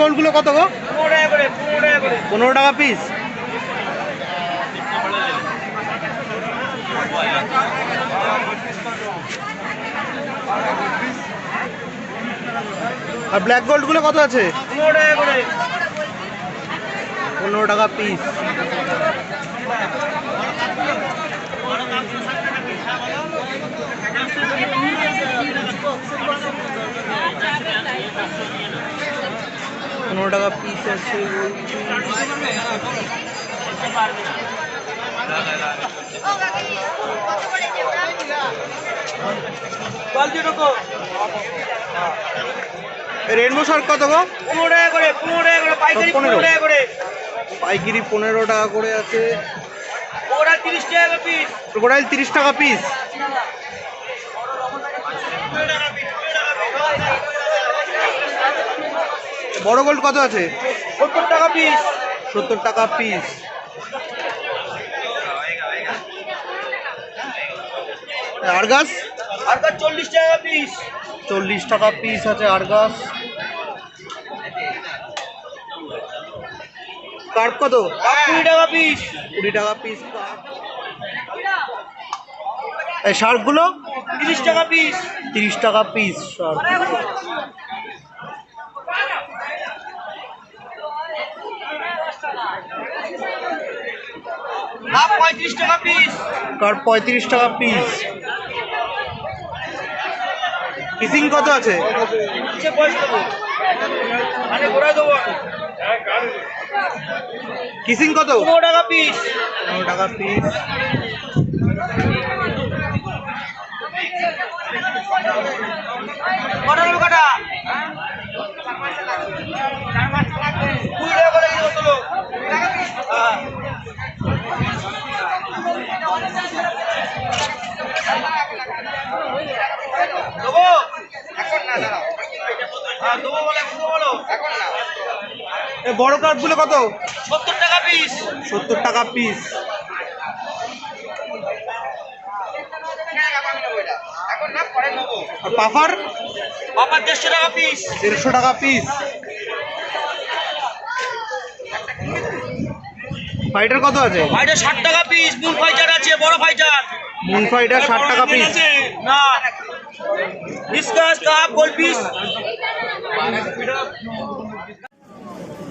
গোলগুলো কত গো? পনেরো টাকা পিস আর ব্ল্যাক গোল্ডগুলো কত আছে? পনেরো টাকা পিস পনেরো টাকা পিস আছে। রেনবো শার্ক কত গো? পনেরো টাকা করে পনেরো টাকা করে পাইকারি পনেরো? টাকা করে। পাইকিরি পনেরো টাকা করে আছে। ওরা তিরিশ টাকা পিস ক্রোকোডাইল তিরিশ টাকা পিস বড় গোল্ড কত আছে? সত্তর টাকা পিস সত্তর টাকা পিস আরগাস? আর তার চল্লিশ টাকা পিস চল্লিশ টাকা পিস আছে আরগাস। কার্প কত? কুড়ি টাকা পিস কুড়ি টাকা পিস এই শার্কগুলো তিরিশ টাকা পিস তিরিশ টাকা পিস শার্ক পঁয়ত্রিশ টাকা পিস কার্প পঁয়ত্রিশ টাকা পিস কিসিং কত আছে? কিসিং কত? পনেরো টাকা পিস পনেরো টাকা পিস কটা নেবে কটা? কুড়ি টাকা করে এই বোতল হ্যাঁ দেবো এখন না দাঁড়াও হ্যাঁ দেবো বলে এখন দেবো বলো এখন না এ বড় কার্পগুলো কত? সত্তর টাকা পিস সত্তর টাকা পিস আর পাফার? বাবা দেড়শো টাকা পিস দেড়শো টাকা পিস ফাইটার কত আছে? ফাইটার ষাট টাকা পিস মুন ফাইটার আছে বড় ফাইটার মুন ফাইটার ষাট টাকা পিস না। ডিসকাস কাপ গোল পিস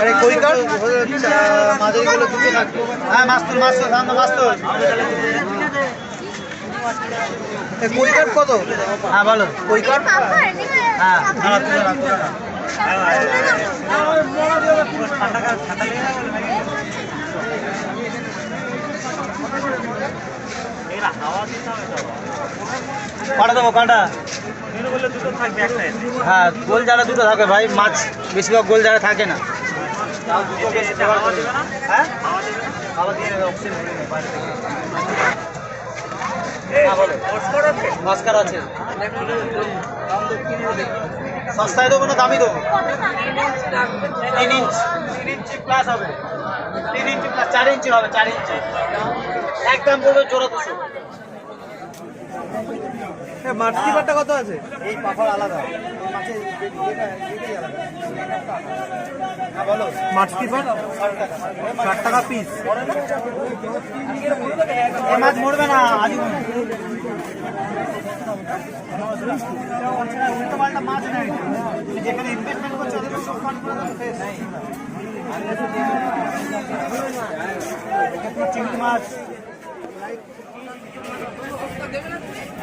আরে কই কার মাঝারি গুলো দুটো থাকবে হ্যাঁ মাস্তুর মাস্তুর ধান মাস্তুর কই কার কত হ্যাঁ বলো কই কার হ্যাঁ কাটা দেবো কাটা হ্যাঁ গোল জায়গা দুটো থাকে ভাই মাছ বেশিরভাগ গোল জায়গা থাকে না। হ্যাঁ? হ্যাঁ? আছে? সস্তায় দেবো না দামি দেবো? তিন ইঞ্চ। তিন ইঞ্চি প্লাস হবে। তিন ইঞ্চি প্লাস চার ইঞ্চি হবে চার ইঞ্চি। একদম পড়বে জোড়া দুশো। মাটিবারটা কত আছে? এই পাফার আলাদা। মাছের হ্যাঁ বলো মাটিবার ষাট টাকা পিস মাছ মরবে না আজু মাছ নেই যেখানে ইনভেস্টমেন্ট করছে ওদের সব ফান্ড করে চিংড়ি মাছ।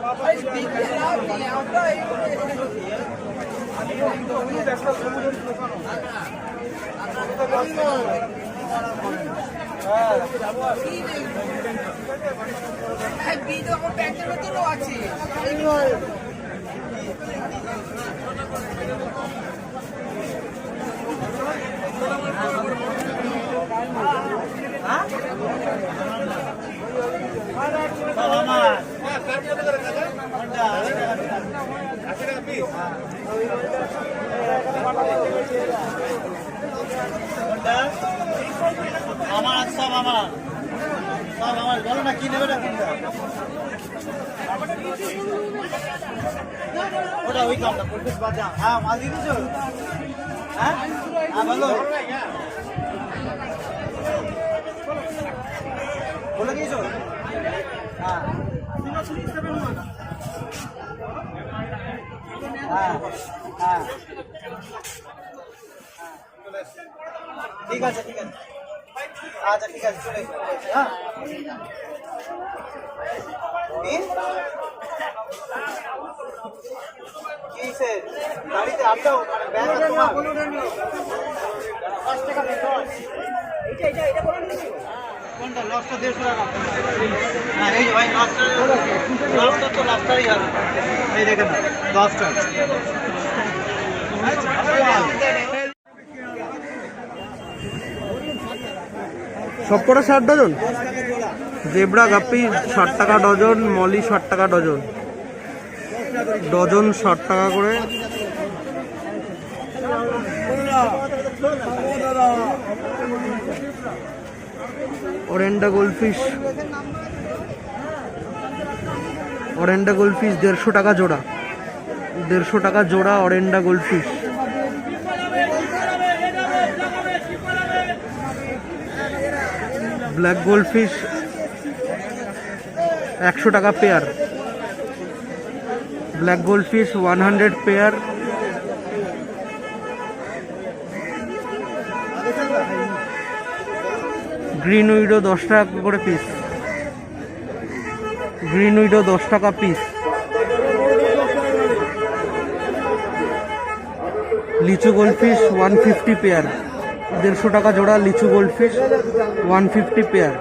সব আমার কোনটা? কোনটা? আমার সব আমার সব আমার বলো না কি নেবে না কোনটা ওটা ওই কামটা পঁচিশ বাজা হ্যাঁ মাল দিয়ে দিছো হ্যাঁ হ্যাঁ বলো বলে দিয়েছ হ্যাঁ হ্যাঁ হ্যাঁ ঠিক আছে ঠিক আছে আচ্ছা ঠিক আছে চলে হ্যাঁ গাড়িতে আপটাও মানে ব্যাগ আছে তোমার দশ টাকা দে, দশ। হ্যাঁ এই ভাই লসটা লসটা তো লসটাই হবে। এই দেখেন, দশটা। সব কটা ষাট ডজন? জেব্রা গাপি ষাট টাকা ডজন, মলি, ষাট টাকা ডজন। ডজন ষাট টাকা করে। ওরেন্ডা গোল্ডফিশ। ওরেন্ডা গোল্ডফিশ দেড়শো টাকা জোড়া। দেড়শো টাকা জোড়া অরেন্ডা গোল্ডফিশ। ব্ল্যাক গোল্ডফিশ একশো টাকা pair. Black goldfish one hundred pair. Green widow দশ টাকা করে পিস গ্রিন উইডো দশ টাকা পিস লিচু গোল্ডফিশ ওয়ান ফিফটি পেয়ার দেড়শো টাকা জোড়া লিচু গোল্ডফিশ ওয়ান ফিফটি পেয়ার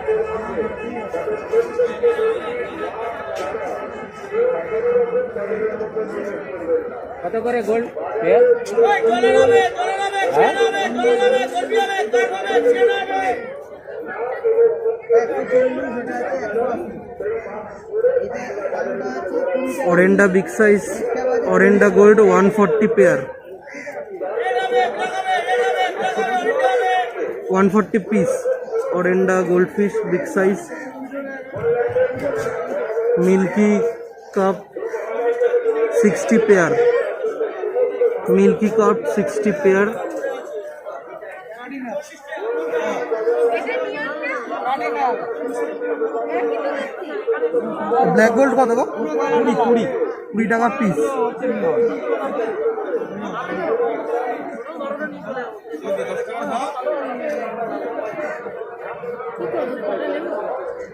কত করে gold pair oranda big size oranda gold one forty pair one forty piece oranda gold fish big size milky cap sixty pair milky cap sixty pair black gold কত গো? কুড়ি কুড়ি। কুড়ি টাকা piece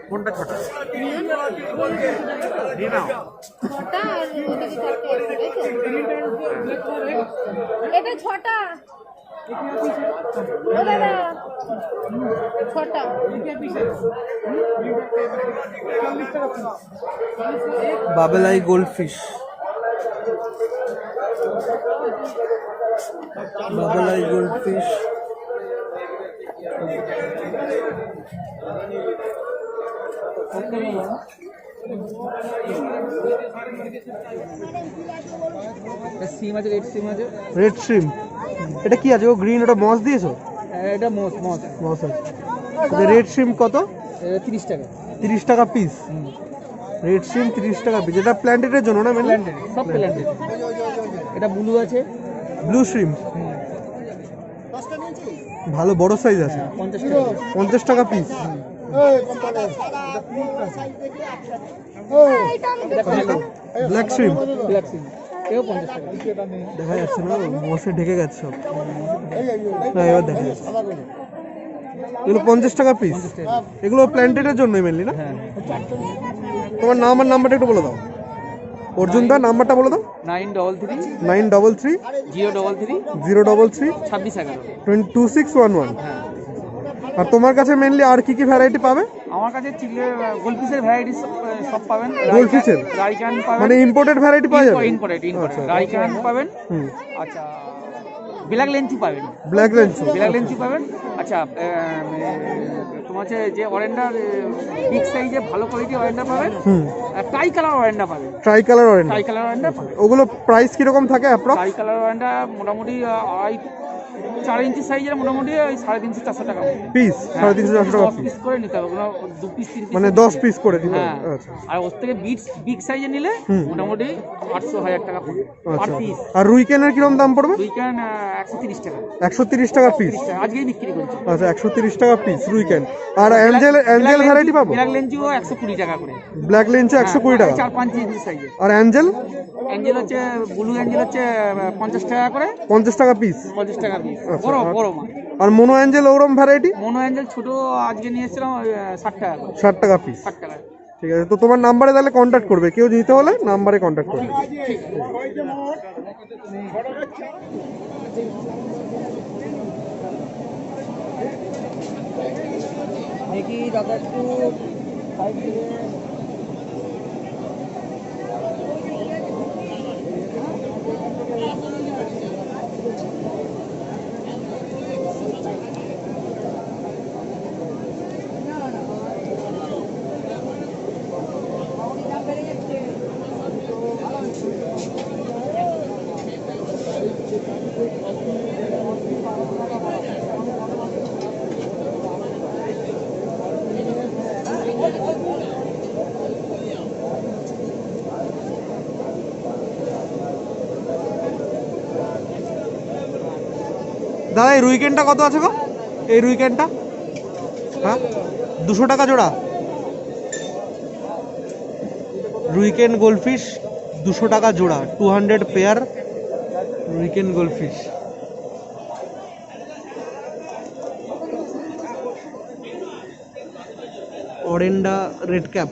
কোনটা ছটা? এটা ছটা। Bubble eye gold fish bubble eye gold fish সিম আছে রেড সিম আছে। রেড শ্রিম এটা কি আছে? ও গ্রিন ওটা মস দিয়েছ? এটা মোস মোস মস আছে। রেড শ্রিম কত? তিরিশ টাকা। তিরিশ টাকা পিস রেড শ্রিম তিরিশ টাকা পিস এটা প্ল্যান্টেডের জন্য না প্ল্যান্টেড সব প্ল্যান্টেড এটা ব্লু আছে। ব্লু শ্রিম ভালো বড় সাইজ আছে। টাকা। পঞ্চাশ টাকা পিস ব্ল্যাক ব্ল্যাক সিম টাকা দেখা যাচ্ছে না মশে ঢেকে গেছে সব। না এবার দেখা যাচ্ছে। এগুলো পঞ্চাশ টাকা পিস এগুলো প্ল্যান্টেডের জন্যই মেনলি না? হ্যাঁ। তোমার নাম আর নাম্বারটা একটু বলে দাও। অর্জুন দা নাম্বারটা বলে দাও। Nine double three nine double three zero double three zero double three ছাব্বিশ এগারো। Twenty two six one one হ্যাঁ। আর তোমার কাছে মেনলি আর কি কি ভ্যারাইটি পাবে? আমার কাছে চিলে গোলফিশের ভ্যারাইটি সব পাবেন। গোলফিশের? রাইকান পাবেন। মানে ইম্পোর্টেড ভ্যারাইটি পাওয়া যাবে? ইম্পোর্টেড ইম্পোর্টেড আচ্ছা। রাইকান পাবেন। আচ্ছা ব্ল্যাক লেন্সি পাবেন। ব্ল্যাক রেঞ্জ ব্ল্যাক লেন্সি পাবেন। আচ্ছা তোমার হচ্ছে যে অরেন্ডার বিগ সাইজে ভালো কোয়ালিটি অরেন্ডার পাবেন। টাই কালার অরেন্ডার পাবেন। Tri colour orange tie colour অরেন্ডার ওগুলো প্রাইস কীরকম থাকে অ্যাপ্রক্স টাই কালার অরেন্ডার মোটামুটি আড়াই চার ইঞ্চি সাইজের মোটামুটি ওই সাড়ে তিনশো চারশো টাকা। পিস সাড়ে তিনশো চারশো টাকা পিস করে নিতে হবে ওগুলো দু পিস তিন মানে দশ পিস করে দিতে হ্যাঁ হবে আচ্ছা। আর ওর থেকে বিগ বিগ সাইজে নিলে মোটামুটি আটশো হাজার টাকা পার আচ্ছা। পিস আর রুইকেনের কীরকম দাম পড়বে? উইকেন্ড একশো তিরিশ টাকা। একশো তিরিশ টাকা পিস আজকেই বিক্রি করছি। আচ্ছা একশো তিরিশ টাকা পিস রুইকেন আর অ্যাঞ্জেল অ্যাঞ্জেল ভ্যারাইটি পাবো? ব্ল্যাক লেন্সিও একশো কুড়ি টাকা করে। ব্ল্যাক লেন্সে একশো কুড়ি হ্যাঁ, টাকা চার পাঁচ ইঞ্চি সাইজে আর অ্যাঞ্জেল অ্যাঞ্জেল হচ্ছে ব্লু অ্যাঞ্জেল হচ্ছে পঞ্চাশ টাকা করে। পঞ্চাশ টাকা পিস পঞ্চাশ টাকা পিস বড় আর- বড় মাল। আর মোনো অ্যাঞ্জেল ওরম ভ্যারাইটি মনো অ্যাঞ্জেল ছোট আজকে নিয়ে এসেছিলাম ষাট টাকা ষাট টাকা পিস ষাট টাকা। ঠিক আছে তো তোমার নাম্বারে তাহলে কন্ট্যাক্ট করবে। কেউ নিতে হলে নাম্বারে কন্ট্যাক্ট করবে। দেখি দাদা একটু দাদা, এই রুইকেনটা কত আছে গো? এই রুইকেনটা হ্যাঁ? দুশো টাকা জোড়া। রুইকেন গোল্ডফিশ দুশো টাকা জোড়া। Two hundred pair ryukin goldfish oranda red cap